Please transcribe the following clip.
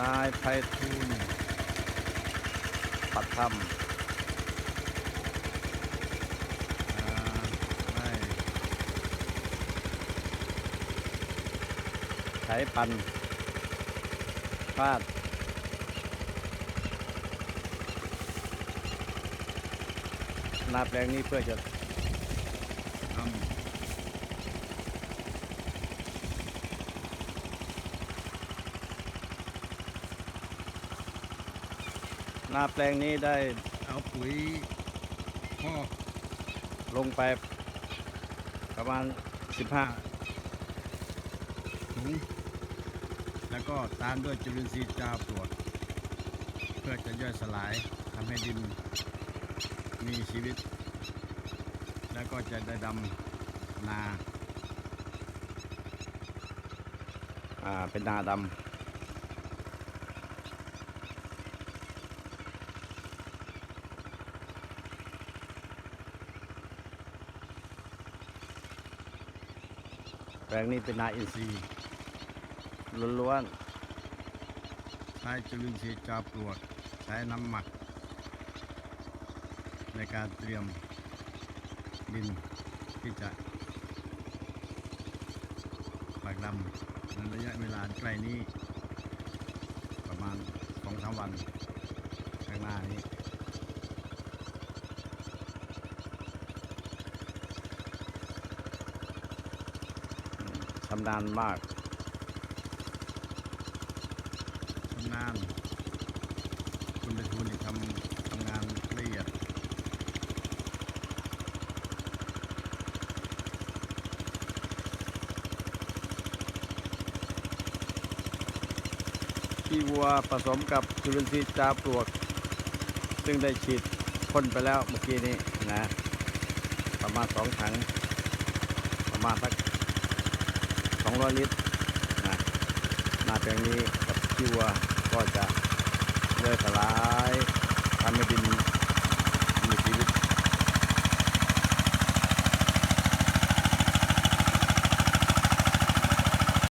นายไพฑูรย์ปัดธรรมอ่าได้ใช้ปันฟาดนาแปลงนี้เพื่อจะ นาแปลงนี้ได้เอาปุ๋ยพอกลงไปประมาณ 15ถุง แล้วก็ตามด้วยจุลินทรีย์จาปลวกเพื่อจะย่อยสลายทำให้ดินมีชีวิต แล้วก็จะได้ดำนา อ่าเป็นนาดำ แปลงนี้เป็นนาอินทรีย์ล้วนใช้จุลินทรีย์จาปลวก ใช้น้ำหมัก ในการเตรียมดินที่จะปักดำในระยะเวลาใกล้นี้ ประมาณสองสามวันข้างหน้านี้ ชำนาญมากชำนาญคุณไปทูลทำทำงานละเอียดขี้วัวผสมกับจุลินทรีย์จาปลวก ซึ่งได้ฉีดพ่นไปแล้วเมื่อกี้นี้นะ ประมาณสองถัง ประมาณสัก สองร้อยลิตรนะนาแปลงนี้กับชิวัวก็จะเลื่อยสลายทำให้ดิน